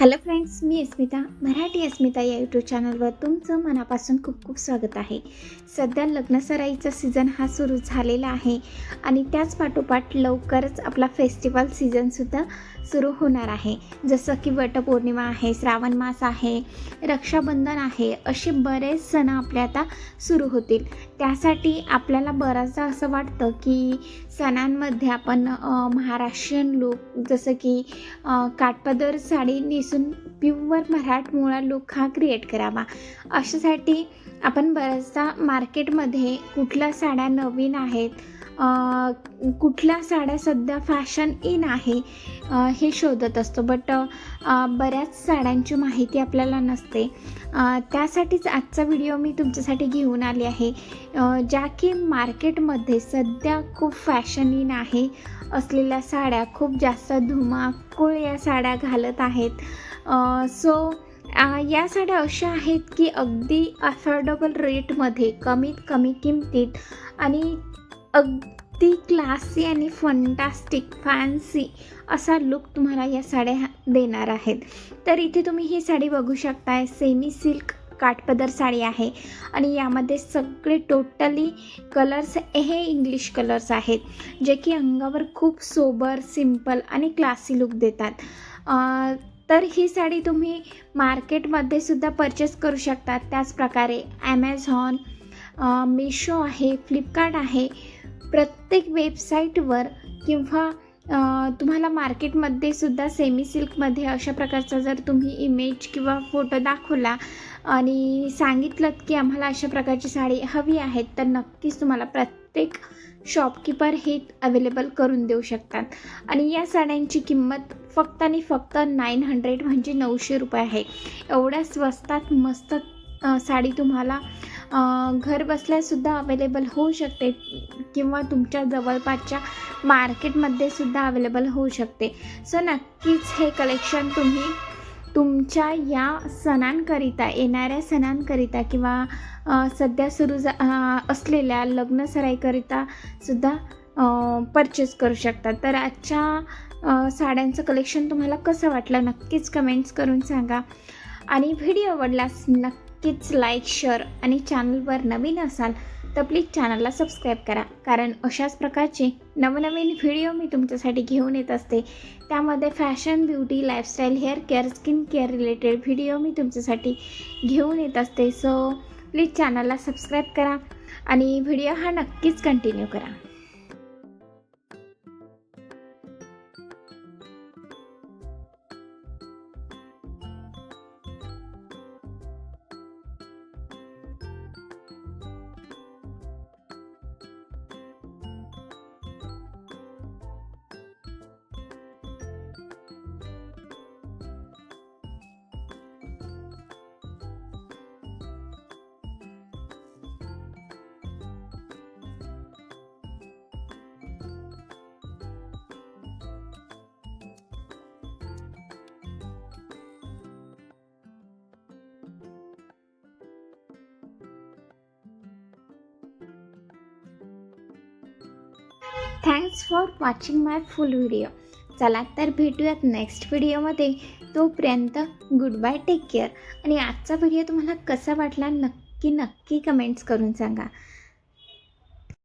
Hello friends मी अस्मिता मराठी अस्मिता या YouTube चॅनलवर तुमचं मनापासून खूप खूप स्वागत आहे. सध्या लग्नसराईचा सीझन हा सुरू झालेला आहे आणि त्याच पाठोपाठ लवकरच आपला फेस्टिवल सीझनसुद्धा सुरू होणार आहे. जसं की वटपौर्णिमा आहे श्रावण मास आहे रक्षाबंधन आहे असे बरेच सण आपले आता सुरू होतील. त्यासाठी आपल्याला बराचसा असं वाटतं की सणांमध्ये आपण महाराष्ट्रीयन लोक जसं की अ, काठपदर साडी नेसून प्युअर मराठमोळा लुक हा क्रिएट करावा. अशासाठी आपण बऱ्याचदा मार्केटमध्ये कुठल्या साड्या नवीन आहेत कुठल्या साड्या सध्या फॅशन इन आहे हे शोधत असतो. बट बऱ्याच साड्यांची माहिती आपल्याला नसते. त्यासाठीच आजचा व्हिडिओ मी तुमच्यासाठी घेऊन आली आहे. ज्या की मार्केटमध्ये सध्या खूप फॅशन इन आहे असलेल्या साड्या. खूप जास्त धुमाकूळ या साड्या घालत आहेत. सो या साड्या अशा आहेत की अगदी अफोर्डेबल रेटमध्ये कमीत कमी किमतीत आणि अगदी क्लासी आणि फंटास्टिक फॅन्सी असा लुक तुम्हाला या साड्या देणार आहेत. तर इथे तुम्ही ही साडी बघू शकताय सेमी सिल्क काठपदर साडी आहे आणि यामध्ये सगळे टोटली कलर्स हे इंग्लिश कलर्स आहेत जे की अंगावर खूप सोबर सिंपल आणि क्लासी लुक देतात. तर ही साडी तुम्ही मार्केटमध्ये सुद्धा परचेस करू शकता. त्याचप्रकारे ॲमेझॉन मिशो आहे फ्लिपकार्ट आहे प्रत्येक वेबसाईटवर किंवा तुम्हाला मार्केटमध्ये सुद्धा सेमी सिल्कमध्ये अशा प्रकारचा जर तुम्ही इमेज किंवा फोटो दाखवला आणि सांगितलं की आम्हाला अशा प्रकारची साडी हवी आहे तर नक्कीच तुम्हाला प्रत्येक शॉपकीपर हे अवेलेबल करून देऊ शकतात. आणि या साड्यांची किंमत फक्त आणि फक्त नाईन हंड्रेड म्हणजे नऊशे रुपये आहे. एवढ्या स्वस्तात मस्त साडी तुम्हाला घर बसल्यासुद्धा अवेलेबल होऊ शकते किंवा तुमच्या जवळपासच्या मार्केटमध्ये सुद्धा अवेलेबल होऊ शकते. सो नक्कीच हे कलेक्शन तुम्ही तुमच्या या सणांकरिता येणाऱ्या सणांकरिता किंवा सध्या सुरू जा लग्न सराईकरिता सुद्धा परचेस करू शकता. तर आजच्या साड्यांचं कलेक्शन तुम्हाला कसं वाटलं? नक्कीच कमेंट्स करून सांगा. आणि व्हिडिओ आवडल्यास नक्कीच लाईक शेअर आणि चॅनलवर नवीन असाल तर प्लीज चॅनलला सबस्क्राईब करा. कारण अशाच प्रकारचे नवनवीन व्हिडिओ मी तुमच्यासाठी घेऊन येत असते. त्यामध्ये fashion beauty lifestyle hair care skin care related video मी तुमच्यासाठी घेऊन येत असते. सो प्लीज चॅनलला सबस्क्राईब करा आणि व्हिडिओ हा नक्कीच कंटिन्यू करा. Thanks for watching my full video चला तर भेटूयात नेक्स्ट व्हिडिओमध्ये तोपर्यंत गुड बाय टेक केअर आणि आजचा व्हिडिओ तुम्हाला कसा वाटला नक्की नक्की कमेंट्स करून सांगा.